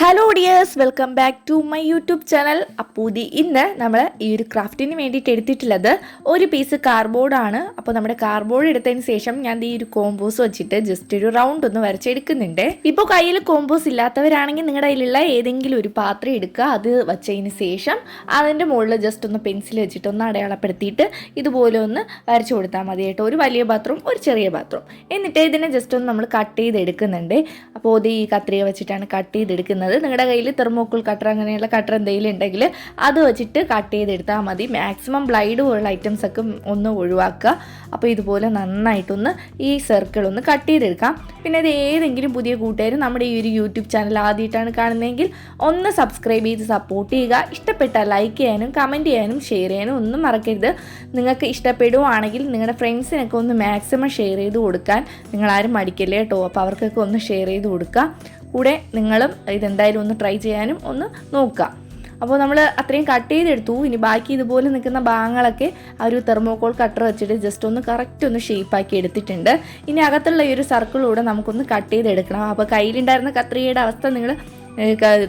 Hello dears welcome back to my YouTube channel അപ്പൂതി ഇന്ന് നമ്മൾ ഈ ഒരു ക്രാഫ്റ്റിന് വേണ്ടിയിട്ട് എടുത്തിട്ടുള്ളത് ഒരു പീസ് കാർഡ്ബോർഡാണ് അപ്പോൾ നമ്മുടെ കാർബോർഡ് എടുത്തതിന് ശേഷം ഞാൻ ഈ ഒരു കോമ്പോസ് വെച്ചിട്ട് ജസ്റ്റ് ഒരു റൗണ്ട് ഒന്ന് വരച്ചെടുക്കുന്നുണ്ട്. ഇപ്പോൾ കയ്യിൽ കോമ്പോസ് ഇല്ലാത്തവരാണെങ്കിൽ നിങ്ങളുടെ കയ്യിലുള്ള ഏതെങ്കിലും ഒരു പാത്രം എടുക്കുക. അത് വെച്ചതിന് ശേഷം അതിന്റെ മുകളിൽ ജസ്റ്റ് ഒന്ന് പെൻസിൽ വെച്ചിട്ട് ഒന്ന് അടയാളപ്പെടുത്തിയിട്ട് ഇതുപോലെ ഒന്ന് വരച്ചു കൊടുത്താൽ മതി കേട്ടോ. ഒരു വലിയ ബാത്റൂം ഒരു ചെറിയ ബാത്റൂം എന്നിട്ട് ഇതിനെ ജസ്റ്റ് ഒന്ന് നമ്മൾ കട്ട് ചെയ്തെടുക്കുന്നുണ്ട്. അപ്പോൾ ഇത് ഈ കത്രിക വെച്ചിട്ടാണ് കട്ട് ചെയ്തെടുക്കുന്നത്. നിങ്ങളുടെ കയ്യിൽ തെർമോക്കോൾ കട്ടർ അങ്ങനെയുള്ള കട്ടർ എന്തെങ്കിലും ഉണ്ടെങ്കിൽ അത് വെച്ചിട്ട് കട്ട് ചെയ്തെടുത്താൽ മതി. മാക്സിമം ബ്ലൈഡ് പോലുള്ള ഐറ്റംസ് ഒക്കെ ഒന്ന് ഒഴിവാക്കുക. അപ്പോൾ ഇതുപോലെ നന്നായിട്ടൊന്ന് ഈ സർക്കിൾ ഒന്ന് കട്ട് ചെയ്തെടുക്കാം. പിന്നെ ഇത് ഏതെങ്കിലും പുതിയ കൂട്ടുകാർ നമ്മുടെ ഈ ഒരു യൂട്യൂബ് ചാനൽ ആദ്യമായിട്ടാണ് കാണുന്നതെങ്കിൽ ഒന്ന് സബ്സ്ക്രൈബ് ചെയ്ത് സപ്പോർട്ട് ചെയ്യുക. ഇഷ്ടപ്പെട്ട ലൈക്ക് ചെയ്യാനും കമന്റ് ചെയ്യാനും ഷെയർ ചെയ്യാനും ഒന്നും മറക്കരുത്. നിങ്ങൾക്ക് ഇഷ്ടപ്പെടുവാണെങ്കിൽ നിങ്ങളുടെ ഫ്രണ്ട്സിനൊക്കെ ഒന്ന് മാക്സിമം ഷെയർ ചെയ്ത് കൊടുക്കാൻ. നിങ്ങളാരും മടിക്കല്ലേ കേട്ടോ. അപ്പോൾ അവർക്കൊക്കെ ഒന്ന് ഷെയർ ചെയ്ത് കൊടുക്കുക. കൂടെ നിങ്ങളും ഇതെന്തായാലും ഒന്ന് ട്രൈ ചെയ്യാനും ഒന്ന് നോക്കുക. അപ്പോൾ നമ്മൾ അത്രയും കട്ട് ചെയ്തെടുത്തു. ഇനി ബാക്കി ഇതുപോലെ നിൽക്കുന്ന ഭാഗങ്ങളൊക്കെ ആ ഒരു തെർമോക്കോൾ കട്ടർ വെച്ചിട്ട് ജസ്റ്റ് ഒന്ന് കറക്റ്റ് ഒന്ന് ഷേപ്പാക്കി എടുത്തിട്ടുണ്ട്. ഇനി അകത്തുള്ള ഈ ഒരു സർക്കിളിലൂടെ നമുക്കൊന്ന് കട്ട് ചെയ്തെടുക്കണം. അപ്പോൾ കയ്യിലുണ്ടായിരുന്ന കത്രികയുടെ അവസ്ഥ നിങ്ങൾ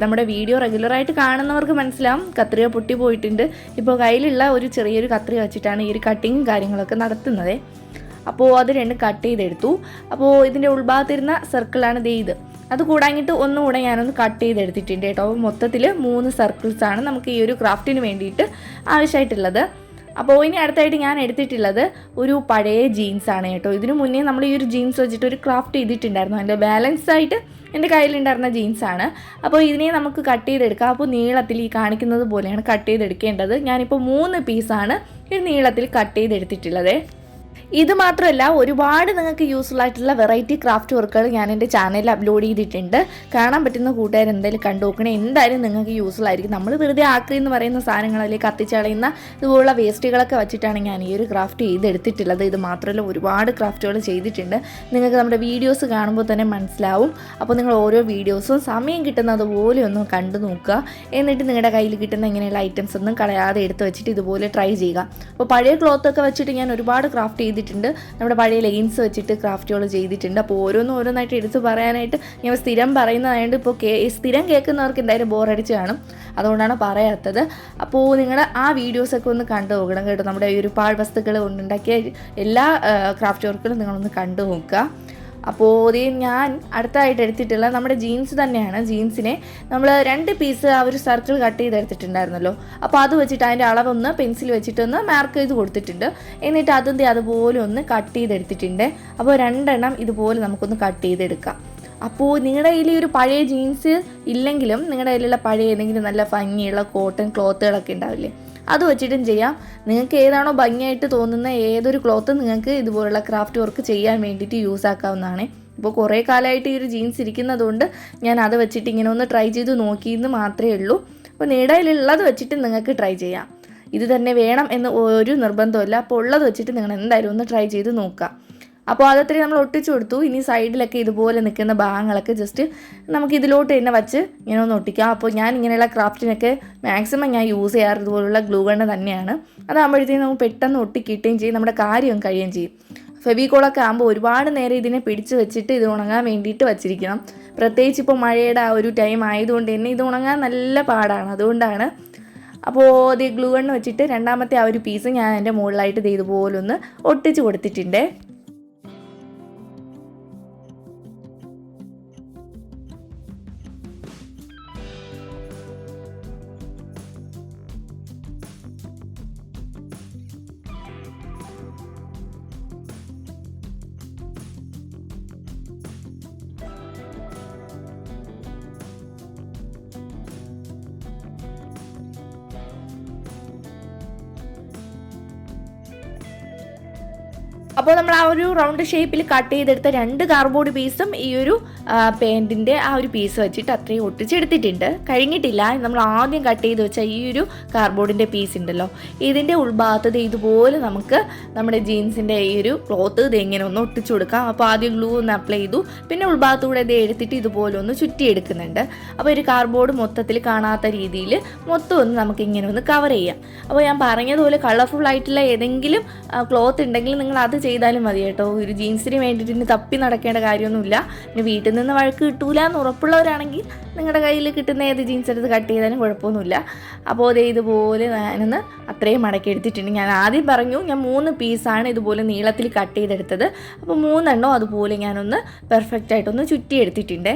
നമ്മുടെ വീഡിയോ റെഗുലറായിട്ട് കാണുന്നവർക്ക് മനസ്സിലാവും. കത്രിക പൊട്ടി പോയിട്ടുണ്ട് ഇപ്പോൾ കയ്യിലുള്ള ഒരു ചെറിയൊരു കത്രിക വെച്ചിട്ടാണ് ഈ ഒരു കട്ടിങ്ങും കാര്യങ്ങളൊക്കെ നടത്തുന്നത്. അപ്പോൾ അത് രണ്ട് കട്ട് ചെയ്തെടുത്തു. അപ്പോൾ ഇതിന്റെ ഉൾഭാഗത്തിരുന്ന സർക്കിളാണ് ദേ ഇത്. അത് കൂടാങ്ങിട്ട് ഒന്നുകൂടെ ഞാനൊന്ന് കട്ട് ചെയ്തെടുത്തിട്ടുണ്ട് കേട്ടോ. അപ്പോൾ മൊത്തത്തിൽ മൂന്ന് സർക്കിൾസാണ് നമുക്ക് ഈ ഒരു ക്രാഫ്റ്റിന് വേണ്ടിയിട്ട് ആവശ്യമായിട്ടുള്ളത്. അപ്പോൾ ഇനി അടുത്തായിട്ട് ഞാൻ എടുത്തിട്ടുള്ളത് ഒരു പഴയ ജീൻസ് ആണ് കേട്ടോ. ഇതിനു മുന്നേ നമ്മൾ ഈ ഒരു ജീൻസ് വെച്ചിട്ട് ഒരു ക്രാഫ്റ്റ് ചെയ്തിട്ടുണ്ടായിരുന്നു. അതിന്റെ ബാലൻസ് ആയിട്ട് എന്റെ കയ്യിലുണ്ടായിരുന്ന ജീൻസാണ് അപ്പോൾ ഇതിനെ നമുക്ക് കട്ട് ചെയ്തെടുക്കാം. അപ്പോൾ നീളത്തിൽ ഈ കാണിക്കുന്നത് പോലെയാണ് കട്ട് ചെയ്തെടുക്കേണ്ടത്. ഞാനിപ്പോൾ മൂന്ന് പീസാണ് ഈ നീളത്തിൽ കട്ട് ചെയ്തെടുത്തിട്ടുള്ളത്. ഇത് മാത്രമല്ല ഒരുപാട് നിങ്ങൾക്ക് യൂസ്ഫുൾ ആയിട്ടുള്ള വെറൈറ്റി ക്രാഫ്റ്റ് വർക്കുകൾ ഞാൻ എന്റെ ചാനലിൽ അപ്ലോഡ് ചെയ്തിട്ടുണ്ട്. കാണാൻ പറ്റുന്ന കൂട്ടുകാർ എന്തായാലും കണ്ടു നോക്കണേ. എന്തായാലും നിങ്ങൾക്ക് യൂസ്ഫുൾ ആയിരിക്കും. നമ്മൾ വെറുതെ ആക്രി എന്ന് പറയുന്ന സാധനങ്ങൾ അല്ലെങ്കിൽ കത്തിച്ചളയുന്ന ഇതുപോലുള്ള വേസ്റ്റുകളൊക്കെ വെച്ചിട്ടാണ് ഞാൻ ഈ ഒരു ക്രാഫ്റ്റ് ചെയ്തെടുത്തിട്ടുള്ളത്. ഇത് മാത്രമല്ല ഒരുപാട് ക്രാഫ്റ്റുകൾ ചെയ്തിട്ടുണ്ട്. നിങ്ങൾക്ക് നമ്മുടെ വീഡിയോസ് കാണുമ്പോൾ തന്നെ മനസ്സിലാവും. അപ്പോൾ നിങ്ങൾ ഓരോ വീഡിയോസും സമയം കിട്ടുന്നത് പോലെ ഒന്ന് കണ്ടു നോക്കുക. എന്നിട്ട് നിങ്ങളുടെ കയ്യിൽ കിട്ടുന്ന ഇങ്ങനെയുള്ള ഐറ്റംസ് ഒന്നും കളയാതെ എടുത്ത് വെച്ചിട്ട് ഇതുപോലെ ട്രൈ ചെയ്യുക. അപ്പോൾ പഴയ ക്ലോത്തൊക്കെ വെച്ചിട്ട് ഞാൻ ഒരുപാട് ക്രാഫ്റ്റ് ചെയ്തിട്ടുണ്ട്. നമ്മുടെ പഴയ ലെയിൻസ് വെച്ചിട്ട് ക്രാഫ്റ്റുകൾ ചെയ്തിട്ടുണ്ട്. അപ്പോൾ ഓരോന്നും ഓരോന്നായിട്ട് എടുത്ത് പറയാനായിട്ട് ഞാൻ സ്ഥിരം പറയുന്നതായതുകൊണ്ട് ഇപ്പോൾ കേ സ്ഥിരം കേൾക്കുന്നവർക്ക് എന്തായാലും ബോറടിച്ച് കാണും. അതുകൊണ്ടാണ് പറയാത്തത്. അപ്പോൾ നിങ്ങൾ ആ വീഡിയോസൊക്കെ ഒന്ന് കണ്ടു നോക്കണം കേട്ടോ. നമ്മുടെ ഈ ഒരു പാഴ്വസ്തുക്കൾ കൊണ്ടുണ്ടാക്കിയ എല്ലാ ക്രാഫ്റ്റ് വർക്കുകളും നിങ്ങളൊന്ന് കണ്ടു നോക്കുക. അപ്പോൾ അതേ ഞാൻ അടുത്തായിട്ട് എടുത്തിട്ടുള്ള നമ്മുടെ ജീൻസ് തന്നെയാണ്. ജീൻസിനെ നമ്മൾ രണ്ട് പീസ് ആ ഒരു സർക്കിൾ കട്ട് ചെയ്ത് ചെയ്തെടുത്തിട്ടുണ്ടായിരുന്നല്ലോ അപ്പോൾ അത് വെച്ചിട്ട് അതിന്റെ അളവൊന്ന് പെൻസിൽ വെച്ചിട്ടൊന്ന് മാർക്ക് ചെയ്ത് കൊടുത്തിട്ടുണ്ട്. എന്നിട്ട് അതിന്റെ അതുപോലെ ഒന്ന് കട്ട് ചെയ്തെടുത്തിട്ടുണ്ട് അപ്പോൾ രണ്ടെണ്ണം ഇതുപോലെ നമുക്കൊന്ന് കട്ട് ചെയ്തെടുക്കാം അപ്പോൾ നിങ്ങളുടെ കയ്യിൽ ഒരു പഴയ ജീൻസ് ഇല്ലെങ്കിലും നിങ്ങളുടെ കയ്യിലുള്ള പഴയ ഏതെങ്കിലും നല്ല ഭംഗിയുള്ള കോട്ടൺ ക്ലോത്തുകളൊക്കെ ഉണ്ടാവില്ലേ? അത് വെച്ചിട്ടും ചെയ്യാം. നിങ്ങൾക്ക് ഏതാണോ ഭംഗിയായിട്ട് തോന്നുന്ന ഏതൊരു ക്ലോത്ത് നിങ്ങൾക്ക് ഇതുപോലുള്ള ക്രാഫ്റ്റ് വർക്ക് ചെയ്യാൻ വേണ്ടിയിട്ട് യൂസ് ആക്കാവുന്നതാണ്. ഇപ്പോൾ കുറേ കാലമായിട്ട് ഈ ഒരു ജീൻസ് ഇരിക്കുന്നതുകൊണ്ട് ഞാൻ അത് വെച്ചിട്ട് ഇങ്ങനെ ഒന്ന് ട്രൈ ചെയ്ത് നോക്കിയെന്ന് മാത്രമേ ഉള്ളൂ. അപ്പോൾ നീടയിലുള്ളത് വെച്ചിട്ട് നിങ്ങൾക്ക് ട്രൈ ചെയ്യാം. ഇത് തന്നെ വേണം എന്ന് ഒരു നിർബന്ധമില്ല അപ്പോൾ ഉള്ളത് വെച്ചിട്ട് നിങ്ങൾ എന്തായാലും ഒന്ന് ട്രൈ ചെയ്ത് നോക്കുക. അപ്പോൾ അതത്രയും നമ്മൾ ഒട്ടിച്ചു കൊടുത്തു. ഇനി സൈഡിലൊക്കെ ഇതുപോലെ നിൽക്കുന്ന ഭാഗങ്ങളൊക്കെ ജസ്റ്റ് നമുക്ക് ഇതിലോട്ട് തന്നെ വച്ച് ഇങ്ങനെ ഒന്ന് ഒട്ടിക്കാം. അപ്പോൾ ഞാൻ ഇങ്ങനെയുള്ള ക്രാഫ്റ്റിനൊക്കെ മാക്സിമം ഞാൻ യൂസ് ചെയ്യാറ് ഇതുപോലുള്ള ഗ്ലൂ ഗണ്ണ് തന്നെയാണ്. അതാകുമ്പോഴത്തേക്കും നമുക്ക് പെട്ടെന്ന് ഒട്ടിക്കിട്ടുകയും ചെയ്യും. നമ്മുടെ കാര്യം കഴിയുകയും ചെയ്യും. ഫെവിക്കോളൊക്കെ ആകുമ്പോൾ ഒരുപാട് നേരം ഇതിനെ പിടിച്ച് വെച്ചിട്ട് ഇത് ഉണങ്ങാൻ വേണ്ടിയിട്ട് വച്ചിരിക്കണം. പ്രത്യേകിച്ച് ഇപ്പോൾ മഴയുടെ ആ ഒരു ടൈം ആയതുകൊണ്ട് തന്നെ ഇത് ഉണങ്ങാൻ നല്ല പാടാണ്. അതുകൊണ്ടാണ് അപ്പോൾ ഇത് ഗ്ലൂ ഗണ്ണ് വെച്ചിട്ട് രണ്ടാമത്തെ ആ ഒരു പീസ് ഞാൻ എന്റെ മുകളിലായിട്ട് ഇത് ഇതുപോലൊന്ന് ഒട്ടിച്ച് കൊടുത്തിട്ടുണ്ട്. അപ്പോൾ നമ്മൾ ആ ഒരു റൗണ്ട് ഷേപ്പിൽ കട്ട് ചെയ്തെടുത്ത രണ്ട് കാർബോർഡ് പീസും ഈ ഒരു പെയിന്റിന്റെ ആ ഒരു പീസ് വെച്ചിട്ട് അത്രയും ഒട്ടിച്ചെടുത്തിട്ടുണ്ട്. കഴിഞ്ഞിട്ടില്ല. നമ്മൾ ആദ്യം കട്ട് ചെയ്ത് വെച്ച ഈ ഒരു കാർഡ്ബോർഡിന്റെ പീസ് ഉണ്ടല്ലോ. ഇതിന്റെ ഉൾഭാഗത്ത് ഇതുപോലെ നമുക്ക് നമ്മുടെ ജീൻസിന്റെ ഈ ഒരു ക്ലോത്ത് ഇത് എങ്ങനെ ഒന്ന് ഒട്ടിച്ചു കൊടുക്കാം. അപ്പോൾ ആദ്യം ഗ്ലൂ ഒന്ന് അപ്ലൈ ചെയ്തു. പിന്നെ ഉൾഭാഗത്തൂടെ ഇത് എടുത്തിട്ട് ഇതുപോലെ ഒന്ന് ചുറ്റിയെടുക്കുന്നുണ്ട്. അപ്പോൾ ഒരു കാർബോർഡ് മൊത്തത്തിൽ കാണാത്ത രീതിയിൽ മൊത്തം ഒന്ന് നമുക്ക് ഇങ്ങനെ ഒന്ന് കവർ ചെയ്യാം. അപ്പോൾ ഞാൻ പറഞ്ഞതുപോലെ കളർഫുൾ ആയിട്ടുള്ള ഏതെങ്കിലും ക്ലോത്ത് ഉണ്ടെങ്കിൽ നിങ്ങൾ അത് ചെയ്താലും മതി കേട്ടോ. ഒരു ജീൻസിന് വേണ്ടിയിട്ട് ഇനി തപ്പി നടക്കേണ്ട കാര്യമൊന്നുമില്ല. പിന്നെ വീട്ടിൽ നിന്ന് വഴക്ക് കിട്ടൂല എന്ന് ഉറപ്പുള്ളവരാണെങ്കിൽ നിങ്ങളുടെ കയ്യിൽ കിട്ടുന്ന ഏത് ജീൻസ് എടുത്ത് കട്ട് ചെയ്താലും കുഴപ്പമൊന്നുമില്ല. അപ്പോൾ അതേ ഇതുപോലെ ഞാനൊന്ന് അത്രയും മടക്കി എടുത്തിട്ടുണ്ട്. ഞാൻ ആദ്യം പറഞ്ഞു ഞാൻ മൂന്ന് പീസാണ് ഇതുപോലെ നീളത്തിൽ കട്ട് ചെയ്തെടുത്തത്. അപ്പോൾ മൂന്നെണ്ണം അതുപോലെ ഞാനൊന്ന് പെർഫെക്റ്റ് ആയിട്ടൊന്ന് ചുറ്റി എടുത്തിട്ടുണ്ടേ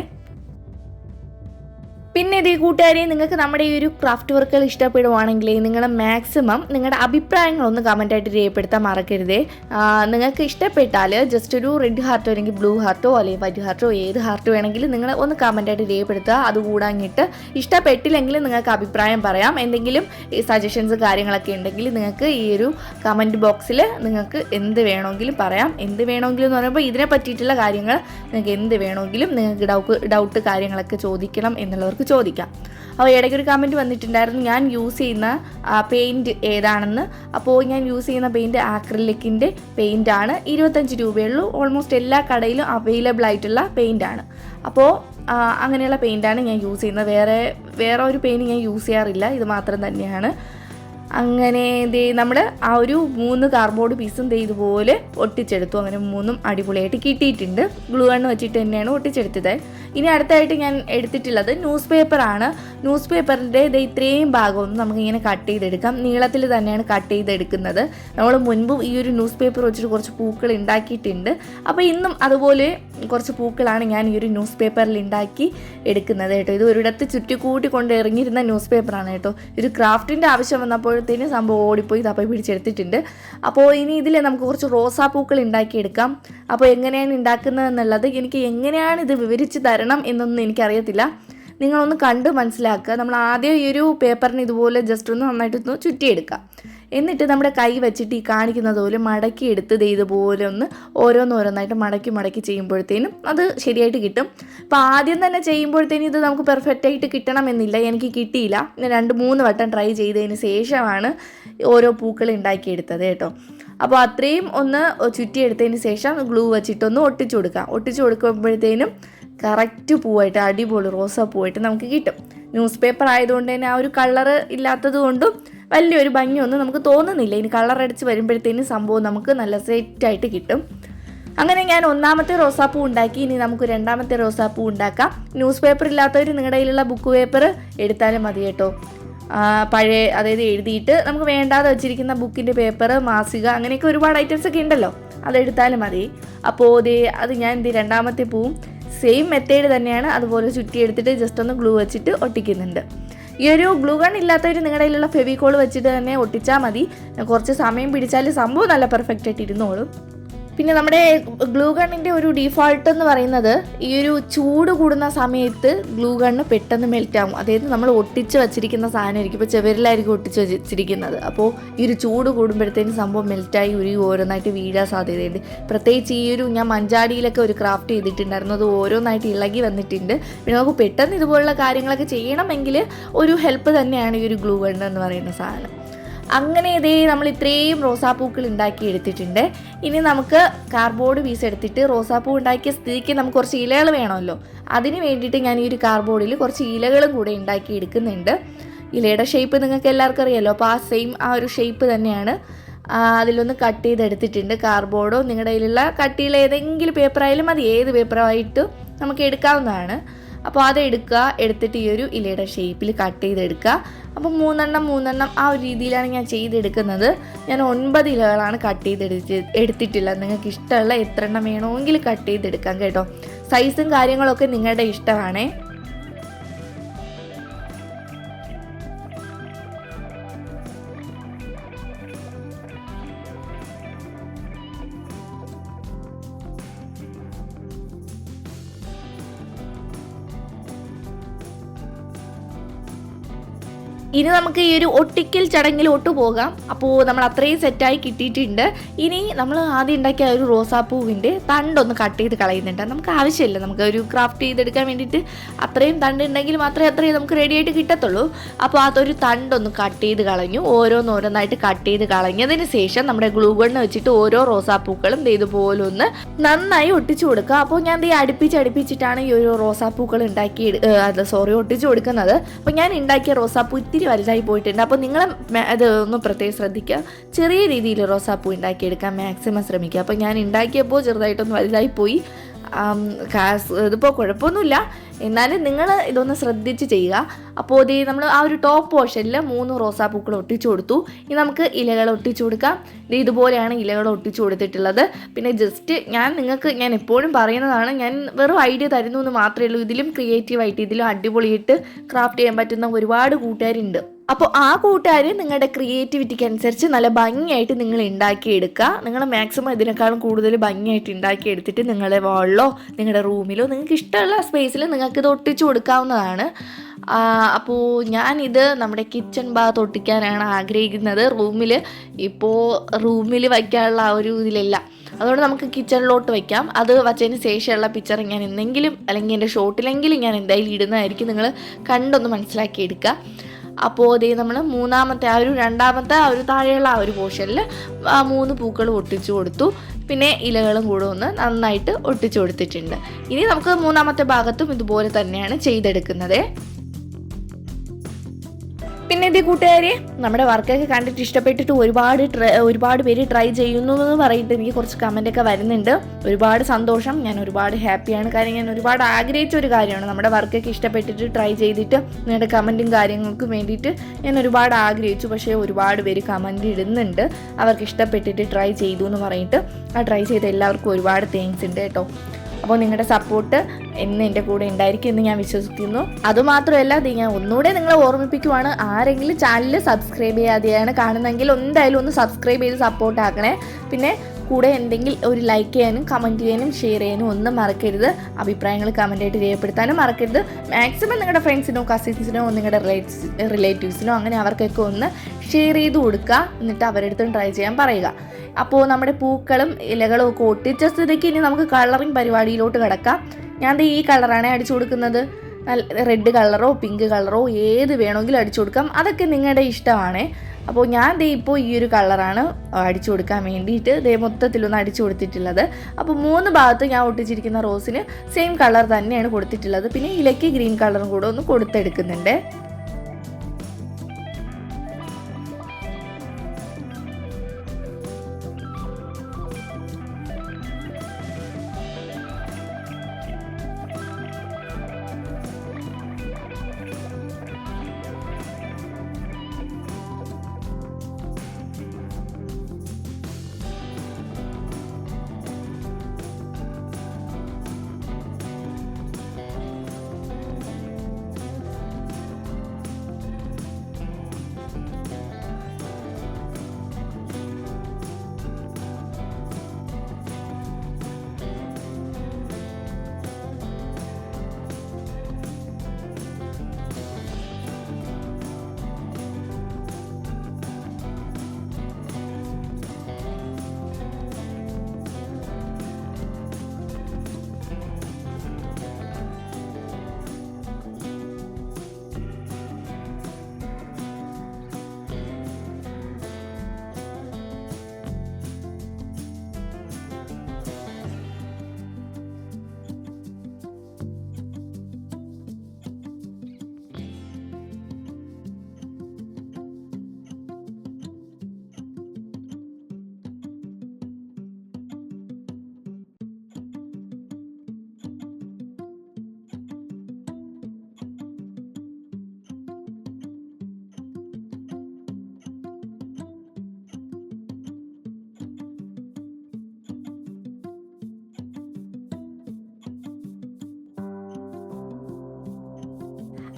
പിന്നെ ഇതേ കൂട്ടുകാരെ നിങ്ങൾക്ക് നമ്മുടെ ഈ ഒരു ക്രാഫ്റ്റ് വർക്കുകൾ ഇഷ്ടപ്പെടുവാണെങ്കിൽ നിങ്ങൾ മാക്സിമം നിങ്ങളുടെ അഭിപ്രായങ്ങളൊന്ന് കമന്റായിട്ട് രേഖപ്പെടുത്താൻ മറക്കരുതേ. നിങ്ങൾക്ക് ഇഷ്ടപ്പെട്ടാൽ ജസ്റ്റ് ഒരു റെഡ് ഹാർട്ടോ അല്ലെങ്കിൽ ബ്ലൂ ഹാർട്ടോ അല്ലെങ്കിൽ വൈറ്റ് ഹാർട്ടോ ഏത് ഹാർട്ട് വേണമെങ്കിലും നിങ്ങൾ ഒന്ന് കമന്റായിട്ട് രേഖപ്പെടുത്തുക. അത് കൂടാങ്ങിട്ട് ഇഷ്ടപ്പെട്ടില്ലെങ്കിൽ നിങ്ങൾക്ക് അഭിപ്രായം പറയാം. എന്തെങ്കിലും സജഷൻസ് കാര്യങ്ങളൊക്കെ ഉണ്ടെങ്കിൽ നിങ്ങൾക്ക് ഈ ഒരു കമന്റ് ബോക്സിൽ നിങ്ങൾക്ക് എന്ത് വേണമെങ്കിലും പറയാം. എന്ത് വേണമെങ്കിലും എന്ന് പറയുമ്പോൾ ഇതിനെ പറ്റിയിട്ടുള്ള കാര്യങ്ങൾ നിങ്ങൾക്ക് എന്ത് വേണമെങ്കിലും നിങ്ങൾക്ക് ഡൗട്ട് ഡൗട്ട് കാര്യങ്ങളൊക്കെ ചോദിക്കണം എന്നുള്ളവർക്ക് ചോദിക്കാം. അപ്പോൾ ഇടയ്ക്ക് ഒരു കമന്റ് വന്നിട്ടുണ്ടായിരുന്നു. ഞാൻ യൂസ് ചെയ്യുന്ന പെയിന്റ് ഏതാണെന്ന്. അപ്പോൾ ഞാൻ യൂസ് ചെയ്യുന്ന പെയിന്റ് ആക്രിലിക്കിന്റെ ആണ്. ഇരുപത്തഞ്ച് രൂപയുള്ളൂ. ഓൾമോസ്റ്റ് എല്ലാ കടയിലും അവൈലബിൾ ആയിട്ടുള്ള പെയിന്റ് ആണ്. അപ്പോൾ അങ്ങനെയുള്ള പെയിന്റാണ് ഞാൻ യൂസ് ചെയ്യുന്നത്. വേറെ വേറെ ഒരു പെയിന്റ് ഞാൻ യൂസ് ചെയ്യാറില്ല. ഇത് മാത്രം തന്നെയാണ്. അങ്ങനെ ദേ നമ്മൾ ആ ഒരു മൂന്ന് കാർബോർഡ് പീസും ദേ ഇതുപോലെ ഒട്ടിച്ചെടുത്തു. അങ്ങനെ മൂന്നും അടിപൊളിയായിട്ട് കിട്ടിയിട്ടുണ്ട്. ഗ്ലൂ ഗണ്ണ് വെച്ചിട്ട് തന്നെയാണ് ഒട്ടിച്ചെടുത്തത്. ഇനി അടുത്തായിട്ട് ഞാൻ എടുത്തിട്ടുള്ളത് ന്യൂസ് പേപ്പറാണ് ന്യൂസ് പേപ്പറിന്റെ ഇത് ഇത്രയും ഭാഗമൊന്നും നമുക്കിങ്ങനെ കട്ട് ചെയ്തെടുക്കാം. നീളത്തിൽ തന്നെയാണ് കട്ട് ചെയ്തെടുക്കുന്നത്. നമ്മൾ മുൻപ് ഈ ഒരു ന്യൂസ് പേപ്പർ വെച്ചിട്ട് കുറച്ച് പൂക്കൾ ഉണ്ടാക്കിയിട്ടുണ്ട്. അപ്പോൾ ഇന്നും അതുപോലെ കുറച്ച് പൂക്കളാണ് ഞാൻ ഈ ഒരു ന്യൂസ് പേപ്പറിൽ ഉണ്ടാക്കി എടുക്കുന്നത് കേട്ടോ. ഇത് ഒരിടത്ത് ചുറ്റിക്കൂട്ടി കൊണ്ട് ഇറങ്ങിയിരുന്ന ന്യൂസ് പേപ്പറാണ് കേട്ടോ. ഒരു ക്രാഫ്റ്റിന്റെ ആവശ്യം വന്നപ്പോഴത്തേനും സംഭവം ഓടിപ്പോയി തപ്പി പിടിച്ചെടുത്തിട്ടുണ്ട്. അപ്പോൾ ഇനി ഇതിൽ നമുക്ക് കുറച്ച് റോസാപ്പൂക്കൾ ഉണ്ടാക്കിയെടുക്കാം. അപ്പോൾ എങ്ങനെയാണ് ഉണ്ടാക്കുന്നത് എന്നുള്ളത് എനിക്ക് എങ്ങനെയാണ് ഇത് വിവരിച്ച് തരണം എന്നൊന്നും എനിക്കറിയത്തില്ല. നിങ്ങളൊന്ന് കണ്ട് മനസ്സിലാക്കുക. നമ്മൾ ആദ്യം ഈ ഒരു പേപ്പറിന് ഇതുപോലെ ജസ്റ്റ് ഒന്ന് നന്നായിട്ടൊന്ന് ചുറ്റിയെടുക്കുക എന്നിട്ട് നമ്മുടെ കൈ വെച്ചിട്ട് ഈ കാണിക്കുന്നത് പോലെ മടക്കി എടുത്ത് ഇതുപോലെ ഒന്ന് ഓരോന്നോരോന്നായിട്ട് മടക്കി മടക്കി ചെയ്യുമ്പോഴത്തേനും അത് ശരിയായിട്ട് കിട്ടും. അപ്പോൾ ആദ്യം തന്നെ ചെയ്യുമ്പോഴത്തേനും ഇത് നമുക്ക് പെർഫെക്റ്റ് ആയിട്ട് കിട്ടണമെന്നില്ല. എനിക്ക് കിട്ടിയില്ല. ഞാൻ രണ്ട് മൂന്ന് വട്ടം ട്രൈ ചെയ്തതിന് ശേഷമാണ് ഓരോ പൂക്കൾ ഉണ്ടാക്കിയെടുത്തത് കേട്ടോ. അപ്പോൾ അത്രയും ഒന്ന് ചുറ്റിയെടുത്തതിന് ശേഷം ഗ്ലൂ വെച്ചിട്ടൊന്ന് ഒട്ടിച്ചു കൊടുക്കാം. ഒട്ടിച്ചു കൊടുക്കുമ്പോഴത്തേനും കറക്റ്റ് പൂവായിട്ട് അടിപൊളി റോസാ പൂവായിട്ട് നമുക്ക് കിട്ടും. ന്യൂസ് പേപ്പർ ആയതുകൊണ്ട് തന്നെ ആ ഒരു കളറ് ഇല്ലാത്തത് കൊണ്ടും വലിയൊരു ഭംഗിയൊന്നും നമുക്ക് തോന്നുന്നില്ല. ഇനി കളർ അടിച്ച് വരുമ്പോഴത്തേനും സംഭവം നമുക്ക് നല്ല സെറ്റായിട്ട് കിട്ടും. അങ്ങനെ ഞാൻ ഒന്നാമത്തെ റോസാപ്പൂ ഉണ്ടാക്കി. ഇനി നമുക്ക് രണ്ടാമത്തെ റോസാപ്പൂ ഉണ്ടാക്കാം. ന്യൂസ് പേപ്പർ ഇല്ലാത്തവർ നിങ്ങളുടെ കയ്യിലുള്ള ബുക്ക് പേപ്പർ എടുത്താലും മതി കേട്ടോ. പഴയ അതായത് എഴുതിയിട്ട് നമുക്ക് വേണ്ടാതെ വെച്ചിരിക്കുന്ന ബുക്കിന്റെ പേപ്പർ മാസിക അങ്ങനെയൊക്കെ ഒരുപാട് ഐറ്റംസ് ഒക്കെ ഉണ്ടല്ലോ. അതെടുത്താലും മതി. അപ്പോൾ അത് ഞാൻ എന്ത് രണ്ടാമത്തെ പൂവും സെയിം മെത്തേഡ് തന്നെയാണ് അതുപോലെ ചുറ്റിയെടുത്തിട്ട് ജസ്റ്റ് ഒന്ന് ഗ്ലൂ വെച്ചിട്ട് ഒട്ടിക്കുന്നുണ്ട്. ഈ ഒരു ഗ്ലൂ ഗൺ ഇല്ലാത്തവർ നിങ്ങളുടെ കയ്യിലുള്ള ഫെവിക്കോൾ വെച്ചിട്ട് തന്നെ ഒട്ടിച്ചാൽ മതി. കുറച്ച് സമയം പിടിച്ചാൽ സംഭവം നല്ല പെർഫെക്റ്റ് ആയിട്ട് ഇരുന്നോളും. പിന്നെ നമ്മുടെ ഗ്ലൂ ഗണ്ണിന്റെ ഒരു ഡീഫോൾട്ട് എന്ന് പറയുന്നത് ഈ ഒരു ചൂട് കൂടുന്ന സമയത്ത് ഗ്ലൂ ഗണ്ണ് പെട്ടെന്ന് മെൽറ്റ് ആകും അതായത് നമ്മൾ ഒട്ടിച്ച് വെച്ചിരിക്കുന്ന സാധനമായിരിക്കും. ഇപ്പോൾ ചെവരിലായിരിക്കും ഒട്ടിച്ച് വെച്ചിരിക്കുന്നത്. അപ്പോൾ ഈ ഒരു ചൂട് കൂടുമ്പോഴത്തേനും സംഭവം മെൽറ്റായി ഒരു ഓരോന്നായിട്ട് വീഴാൻ സാധ്യതയുണ്ട്. പ്രത്യേകിച്ച് ഈ ഒരു ഞാൻ മഞ്ചാടിയിലൊക്കെ ഒരു ക്രാഫ്റ്റ് ചെയ്തിട്ടുണ്ടായിരുന്നു. അത് ഓരോന്നായിട്ട് ഇളകി വന്നിട്ടുണ്ട്. പിന്നെ നമുക്ക് പെട്ടെന്ന് ഇതുപോലുള്ള കാര്യങ്ങളൊക്കെ ചെയ്യണമെങ്കിൽ ഒരു ഹെൽപ്പ് തന്നെയാണ് ഈ ഒരു ഗ്ലൂ ഗണ്ണ് എന്ന് പറയുന്ന സാധനം. അങ്ങനെ ഇതേ നമ്മൾ ഇത്രയും റോസാപ്പൂക്കൾ ഉണ്ടാക്കി എടുത്തിട്ടുണ്ട്. ഇനി നമുക്ക് കാർബോർഡ് പീസ് എടുത്തിട്ട് റോസാപ്പൂ ഉണ്ടാക്കിയ സ്ഥിതിക്ക് നമുക്ക് കുറച്ച് ഇലകൾ വേണമല്ലോ. അതിന് വേണ്ടിയിട്ട് ഞാൻ ഈ ഒരു കാർബോർഡിൽ കുറച്ച് ഇലകളും കൂടെ ഉണ്ടാക്കി എടുക്കുന്നുണ്ട്. ഇലയുടെ ഷേപ്പ് നിങ്ങൾക്ക് എല്ലാവർക്കും അറിയാമല്ലോ അപ്പോൾ ആ സെയിം ആ ഒരു ഷേപ്പ് തന്നെയാണ്. അതിലൊന്ന് കട്ട് ചെയ്തെടുത്തിട്ടുണ്ട് കാർഡ്ബോർഡോ നിങ്ങളുടെ കയ്യിലുള്ള കട്ടിയുള്ള ഏതെങ്കിലും പേപ്പറായാലും മതി ഏത് പേപ്പറായിട്ടും നമുക്ക് എടുക്കാവുന്നതാണ്. അപ്പോൾ അത് എടുക്കുക. എടുത്തിട്ട് ഈ ഒരു ഇലയുടെ ഷേപ്പിൽ കട്ട് ചെയ്തെടുക്കുക. അപ്പോൾ മൂന്നെണ്ണം മൂന്നെണ്ണം ആ ഒരു രീതിയിലാണ് ഞാൻ ചെയ്തെടുക്കുന്നത്. ഞാൻ ഒൻപത് ഇലകളാണ് കട്ട് ചെയ്തെടുത്ത് എടുത്തിട്ടില്ല നിങ്ങൾക്ക് ഇഷ്ടമുള്ള എത്ര എണ്ണം വേണമെങ്കിൽ കട്ട് ചെയ്തെടുക്കാം കേട്ടോ. സൈസും കാര്യങ്ങളൊക്കെ നിങ്ങളുടെ ഇഷ്ടമാണേ. നമുക്ക് ഈ ഒരു ഒട്ടിക്കൽ ചടങ്ങിൽ ഒട്ടുപോകാം. അപ്പോൾ നമ്മൾ അത്രയും സെറ്റായി കിട്ടിയിട്ടുണ്ട്. ഇനി നമ്മൾ ആദ്യം ഉണ്ടാക്കിയ ഒരു റോസാപ്പൂവിന്റെ തണ്ടൊന്ന് കട്ട് ചെയ്ത് കളയുന്നുണ്ട്. നമുക്ക് ആവശ്യമില്ല. നമുക്ക് ഒരു ക്രാഫ്റ്റ് ചെയ്തെടുക്കാൻ വേണ്ടിയിട്ട് അത്രയും തണ്ട് ഉണ്ടെങ്കിൽ മാത്രമേ അത്രയും നമുക്ക് റെഡി ആയിട്ട് കിട്ടത്തുള്ളൂ. അപ്പോൾ അതൊരു തണ്ടൊന്ന് കട്ട് ചെയ്ത് കളഞ്ഞു. ഓരോന്നോരോന്നായിട്ട് കട്ട് ചെയ്ത് കളഞ്ഞതിന് ശേഷം നമ്മുടെ ഗ്ലൂ വെച്ചിട്ട് ഓരോ റോസാപ്പൂക്കളും ഇതുപോലെ ഒന്ന് നന്നായി ഒട്ടിച്ചു കൊടുക്കുക. അപ്പോൾ ഞാൻ ദേ അടുപ്പിച്ച് അടുപ്പിച്ചിട്ടാണ് ഈ ഒരു റോസാപ്പൂക്കൾ ഉണ്ടാക്കി സോറി ഒട്ടിച്ചു കൊടുക്കുന്നത്. അപ്പോൾ ഞാൻ ഉണ്ടാക്കിയ റോസാപ്പൂ ഇത്തിരി വലുതായി പോയിട്ടുണ്ട്. അപ്പോൾ നിങ്ങൾ അത് ഒന്ന് പ്രത്യേകം ശ്രദ്ധിക്കുക. ചെറിയ രീതിയിൽ റോസാപ്പൂ ഉണ്ടാക്കിയെടുക്കാൻ മാക്സിമം ശ്രമിക്കുക. അപ്പോൾ ഞാൻ ഉണ്ടാക്കിയപ്പോൾ ചെറുതായിട്ടൊന്ന് കാസ് ഇതിപ്പോൾ കുഴപ്പമൊന്നുമില്ല. എന്നാലും നിങ്ങൾ ഇതൊന്ന് ശ്രദ്ധിച്ച് ചെയ്യുക. അപ്പോൾ ഇത് നമ്മൾ ആ ഒരു ടോപ്പ് പോർഷനിൽ മൂന്ന് റോസാപ്പൂക്കൾ ഒട്ടിച്ചു കൊടുത്തു. ഇനി നമുക്ക് ഇലകൾ ഒട്ടിച്ചു കൊടുക്കാം. ഇത് ഇതുപോലെയാണ് ഇലകൾ ഒട്ടിച്ചു കൊടുത്തിട്ടുള്ളത്. പിന്നെ ജസ്റ്റ് ഞാൻ നിങ്ങൾക്ക് ഞാൻ എപ്പോഴും പറയുന്നതാണ് ഞാൻ വെറും ഐഡിയ തരുന്നു എന്ന് മാത്രമേ ഉള്ളൂ. ഇതിലും ക്രിയേറ്റീവായിട്ട് ഇതിലും അടിപൊളിയിട്ട് ക്രാഫ്റ്റ് ചെയ്യാൻ പറ്റുന്ന ഒരുപാട് കൂട്ടുകാരുണ്ട്. അപ്പോൾ ആ കൂട്ടുകാർ നിങ്ങളുടെ ക്രിയേറ്റിവിറ്റിക്ക് അനുസരിച്ച് നല്ല ഭംഗിയായിട്ട് നിങ്ങൾ ഉണ്ടാക്കിയെടുക്കുക. നിങ്ങൾ മാക്സിമം ഇതിനേക്കാളും കൂടുതൽ ഭംഗിയായിട്ട് ഉണ്ടാക്കിയെടുത്തിട്ട് നിങ്ങളുടെ വാളിലോ നിങ്ങളുടെ റൂമിലോ നിങ്ങൾക്ക് ഇഷ്ടമുള്ള സ്പേസിൽ നിങ്ങൾക്ക് ഇത് ഒട്ടിച്ചു കൊടുക്കാവുന്നതാണ്. അപ്പോൾ ഞാനിത് നമ്മുടെ കിച്ചൺ ഭാഗത്ത് ഒട്ടിക്കാനാണ് ആഗ്രഹിക്കുന്നത്. റൂമിൽ ഇപ്പോൾ റൂമിൽ വയ്ക്കാനുള്ള ആ ഒരു ഇതിലില്ല. അതുകൊണ്ട് നമുക്ക് കിച്ചണിലോട്ട് വയ്ക്കാം. അത് വച്ചതിന് ശേഷമുള്ള പിക്ചർ ഞാൻ എന്തെങ്കിലും അല്ലെങ്കിൽ എന്റെ ഷോട്ടിലെങ്കിലും ഞാൻ എന്തായാലും ഇടുന്നതായിരിക്കും. നിങ്ങൾ കണ്ടൊന്ന് മനസ്സിലാക്കി എടുക്കുക അപ്പോൾ ഇതേ നമ്മൾ മൂന്നാമത്തെ ആ ഒരു രണ്ടാമത്തെ ആ ഒരു താഴെയുള്ള ആ ഒരു പോർഷനിൽ മൂന്ന് പൂക്കൾ ഒട്ടിച്ചു കൊടുത്തു. പിന്നെ ഇലകളും കൂടെ ഒന്ന് നന്നായിട്ട് ഒട്ടിച്ചു കൊടുത്തിട്ടുണ്ട്. ഇനി നമുക്ക് മൂന്നാമത്തെ ഭാഗത്തും ഇതുപോലെ തന്നെയാണ് ചെയ്തെടുക്കുന്നത്. പിന്നെ ഇതേ കൂട്ടുകാരെ നമ്മുടെ വർക്കൊക്കെ കണ്ടിട്ട് ഇഷ്ടപ്പെട്ടിട്ട് ഒരുപാട് ഒരുപാട് പേര് ട്രൈ ചെയ്യുന്നു എന്ന് പറയിട്ട് എനിക്ക് കുറച്ച് കമന്റ് ഒക്കെ വരുന്നുണ്ട്. ഒരുപാട് സന്തോഷം. ഞാൻ ഒരുപാട് ഹാപ്പിയാണ് കാര്യം ഞാൻ ഒരുപാട് ആഗ്രഹിച്ച ഒരു കാര്യമാണ്. നമ്മുടെ വർക്കൊക്കെ ഇഷ്ടപ്പെട്ടിട്ട് ട്രൈ ചെയ്തിട്ട് നിങ്ങളുടെ കമന്റും കാര്യങ്ങൾക്കും വേണ്ടിയിട്ട് ഞാൻ ഒരുപാട് ആഗ്രഹിച്ചു. പക്ഷേ ഒരുപാട് പേര് കമന്റ് ഇടുന്നുണ്ട്. അവർക്ക് ഇഷ്ടപ്പെട്ടിട്ട് ട്രൈ ചെയ്തു എന്ന് പറഞ്ഞിട്ട്. ആ ട്രൈ ചെയ്ത എല്ലാവർക്കും ഒരുപാട് താങ്ക്സ് ഉണ്ട് കേട്ടോ. അപ്പോൾ നിങ്ങളുടെ സപ്പോർട്ട് എന്ന് എന്റെ കൂടെ ഉണ്ടായിരിക്കും എന്ന് ഞാൻ വിശ്വസിക്കുന്നു. അതുമാത്രമല്ല അത് ഞാൻ ഒന്നുകൂടെ നിങ്ങളെ ഓർമ്മിപ്പിക്കുവാണ്. ആരെങ്കിലും ചാനൽ സബ്സ്ക്രൈബ് ചെയ്യാതെയാണ് കാണുന്നതെങ്കിൽ എന്തായാലും ഒന്ന് സബ്സ്ക്രൈബ് ചെയ്ത് സപ്പോർട്ട് ആക്കണേ. പിന്നെ കൂടെ എന്തെങ്കിലും ഒരു ലൈക്ക് ചെയ്യാനും കമന്റ് ചെയ്യാനും ഷെയർ ചെയ്യാനും ഒന്നും മറക്കരുത്. അഭിപ്രായങ്ങൾ കമന്റായിട്ട് രേഖപ്പെടുത്താനും മറക്കരുത്. മാക്സിമം നിങ്ങളുടെ ഫ്രണ്ട്സിനോ കസിൻസിനോ നിങ്ങളുടെ റിലേറ്റീവ്സിനോ അങ്ങനെ അവർക്കൊക്കെ ഒന്ന് ഷെയർ ചെയ്ത് കൊടുക്കുക. എന്നിട്ട് അവരെടുത്തും ട്രൈ ചെയ്യാൻ പറയുക. അപ്പോൾ നമ്മുടെ പൂക്കളും ഇലകളും ഒക്കെ ഒട്ടിച്ച സ്ഥിതിക്ക് ഇനി നമുക്ക് കളറിങ് പരിപാടിയിലോട്ട് കിടക്കാം. ഞാൻ ഈ കളറാണ് അടിച്ചു കൊടുക്കുന്നത്. റെഡ് കളറോ പിങ്ക് കളറോ ഏത് വേണമെങ്കിലും അടിച്ചു കൊടുക്കാം. അതൊക്കെ നിങ്ങളുടെ ഇഷ്ടമാണ്. അപ്പോൾ ഞാൻ ദേ ഇപ്പോൾ ഈ ഒരു കളറാണ് അടിച്ചു കൊടുക്കാൻ വേണ്ടിയിട്ട് ദേ മൊത്തത്തിലൊന്നും അടിച്ചു കൊടുത്തിട്ടുള്ളത് അപ്പോൾ മൂന്ന് ഭാഗത്ത് ഞാൻ ഒട്ടിച്ചിരിക്കുന്ന റോസിന് സെയിം കളർ തന്നെയാണ് കൊടുത്തിട്ടുള്ളത്. പിന്നെ ഇലയ്ക്ക് ഗ്രീൻ കളറും കൂടെ ഒന്ന് കൊടുത്തെടുക്കുന്നുണ്ട്.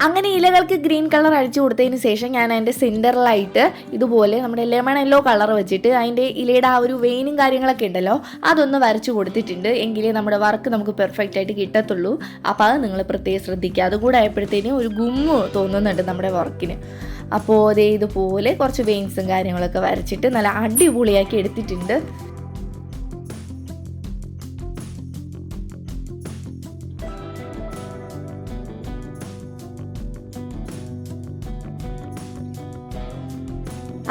അങ്ങനെ ഇലകൾക്ക് ഗ്രീൻ കളർ അടിച്ചു കൊടുത്തതിന് ശേഷം ഞാൻ അതിന്റെ സെന്ററിലായിട്ട് ഇതുപോലെ നമ്മുടെ ലെമൺ യെല്ലോ കളർ വെച്ചിട്ട് അതിന്റെ ഇലയുടെ ആ ഒരു വെയിനും കാര്യങ്ങളൊക്കെ ഉണ്ടല്ലോ അതൊന്ന് വരച്ചു കൊടുത്തിട്ടുണ്ട്. എങ്കിലേ നമ്മുടെ വർക്ക് നമുക്ക് പെർഫെക്റ്റ് ആയിട്ട് കിട്ടത്തുള്ളൂ. അപ്പോൾ അത് നിങ്ങൾ പ്രത്യേകം ശ്രദ്ധിക്കുക. അതുകൂടെ ആയപ്പോഴത്തേനും ഒരു ഗുമ്മ് തോന്നുന്നുണ്ട് നമ്മുടെ വർക്കിന് അപ്പോൾ അതേ ഇതുപോലെ കുറച്ച് വെയിൻസും കാര്യങ്ങളൊക്കെ വരച്ചിട്ട് നല്ല അടിപൊളിയാക്കി എടുത്തിട്ടുണ്ട്.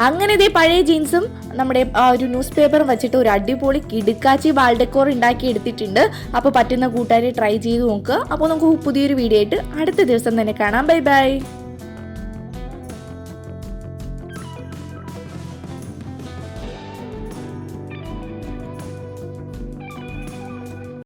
അങ്ങനെ ഇതേ പഴയ ജീൻസും നമ്മുടെ ഒരു ന്യൂസ് പേപ്പറും വെച്ചിട്ട് ഒരു അടിപൊളി കിടുക്കാച്ചി വാൾഡെക്കോർ ഉണ്ടാക്കി എടുത്തിട്ടുണ്ട്. അപ്പോൾ പറ്റുന്ന കൂട്ടുകാരെ ട്രൈ ചെയ്ത് നോക്കുക. അപ്പോൾ നമുക്ക് പുതിയൊരു വീഡിയോ ആയിട്ട് അടുത്ത ദിവസം തന്നെ കാണാം. Bye bye